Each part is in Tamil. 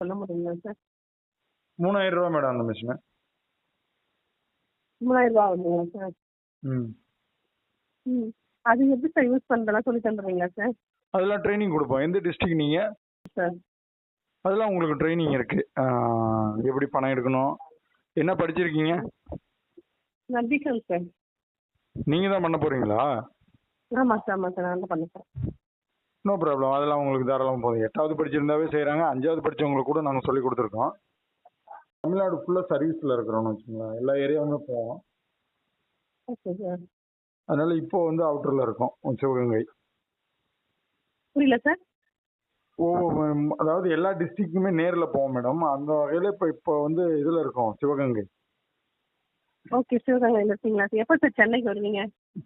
சொல்ல முடியுங்களா சார்? மூணாயிரம் ரூபா மேடம் அந்த மிஷினு. மூணாயிரம் ரூபா ஆகுதுங்களா சார்? ம். ம். அது எப்படி சார் யூஸ் பண்ணுறதெல்லாம் சொல்லி தந்துடுறீங்களா சார்? அதெல்லாம் ட்ரைனிங் கொடுப்போம். எந்த டிஸ்ட்ரிக்ட் நீங்கள் சார். அதெல்லாம் உங்களுக்கு ட்ரைனிங் இருக்கு. எப்படி பணம் எடுக்கணும்? என்ன படிச்சிருக்கீங்க? நான் பிகாம் சார். நீங்கள் தான் பண்ண போறீங்களா? ஆமாம் சார் ஆமாம் சார். நான் தான் பண்ணேன் சார் நோ ப்ராப்ளம் அதெல்லாம் உங்களுக்கு தாராளமாக போதும். எட்டாவது படிச்சிருந்தாவே செய்கிறாங்க அஞ்சாவது படிச்சவங்களுக்கு கூட நாங்கள் சொல்லி கொடுத்துருக்கோம். தமிழ்நாடு ஃபுல்லாக சர்வீஸில் இருக்கிறோம்னு வச்சுங்களேன் எல்லா ஏரியாவுமே போவோம். ஓகே சார் அதனால இப்போ வந்து அவுட்டரில் இருக்கோம். சிவகங்கை. புரியல சார் ம், அதாவது எல்லா டிஸ்ட்ரிக்ட்டுமே நேரில் போவோம் மேடம் அந்த வகையில் இப்போ இப்போ வந்து இதில் இருக்கோம் சிவகங்கை. ஓகே சிவகங்கையில் இருக்கீங்களா சார் எப்போ சார் சென்னைக்கு வருவீங்க?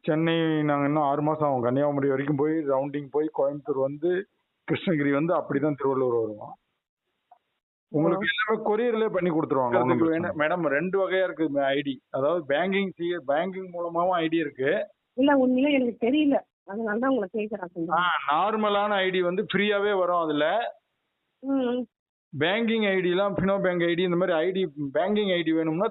சென்னை நாங்கள் இன்னும் ஆறு மாதம் ஆகும். கன்னியாகுமரி வரைக்கும் போய் ரவுண்டிங் போய் கோயம்புத்தூர் வந்து கிருஷ்ணகிரி வந்து அப்படி தான் திருவள்ளூர் வருவோம். உங்களுக்கு எல்லாமே கொரியர்லேயே பண்ணி கொடுத்துருவாங்க. அதுக்கு வேணும் மேடம் ரெண்டு வகையா இருக்கு ஐடி அதாவது பேங்கிங் பேங்கிங் மூலமாவும் ஐடி இருக்கு. இல்லை உண்மையிலே எனக்கு தெரியல. அதனால தான் உங்களை கேட்குறேன் கொஞ்சம் நார்மலான ஐடி வந்து ஃப்ரீயாவே வரும் அதுல. ம். பேங்கிங் ஐடிலாம் ஃபினோ பேங்க் ஐடி இந்த மாதிரி ஐடி பேங்கிங் ஐடி வேணும்னா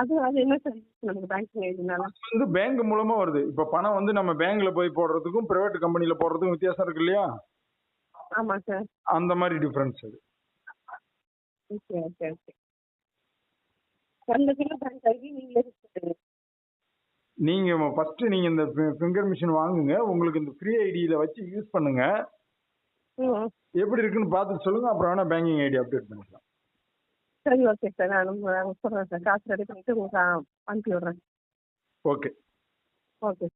அது அது என்ன சார் நமக்கு பேங்கிங் ஐடினால வந்து பேங்க் மூலமா வருது. இப்ப பணம் வந்து நம்ம பேங்க்ல போய் போடுறதுக்கும் பிரைவேட் கம்பெனில போடுறதுக்கும் வித்தியாசம் இருக்கு இல்லையா? ஆமாம் சார். அந்த மாதிரி டிஃபரன்ஸ் அது. Okay okay okay bank ID நீங்களே நீங்க ஃபர்ஸ்ட் நீங்க இந்த ஃபிங்கர் மிஷின் வாங்குங்க. உங்களுக்கு இந்த ஃப்ரீ ஐடியில வச்சு யூஸ் பண்ணுங்க. எப்படி இருக்குன்னு பார்த்துட்டு சொல்லுங்க. அப்புறம் வேணா பேங்கிங் ஐடி அப்டேட் பண்ணிக்கலாம். சரி ஓகே சார் நான் சொல்கிறேன் சார் காசு ரெடி பண்ணிட்டு உங்களுக்கு அனுப்பி விட்றேன். Okay okay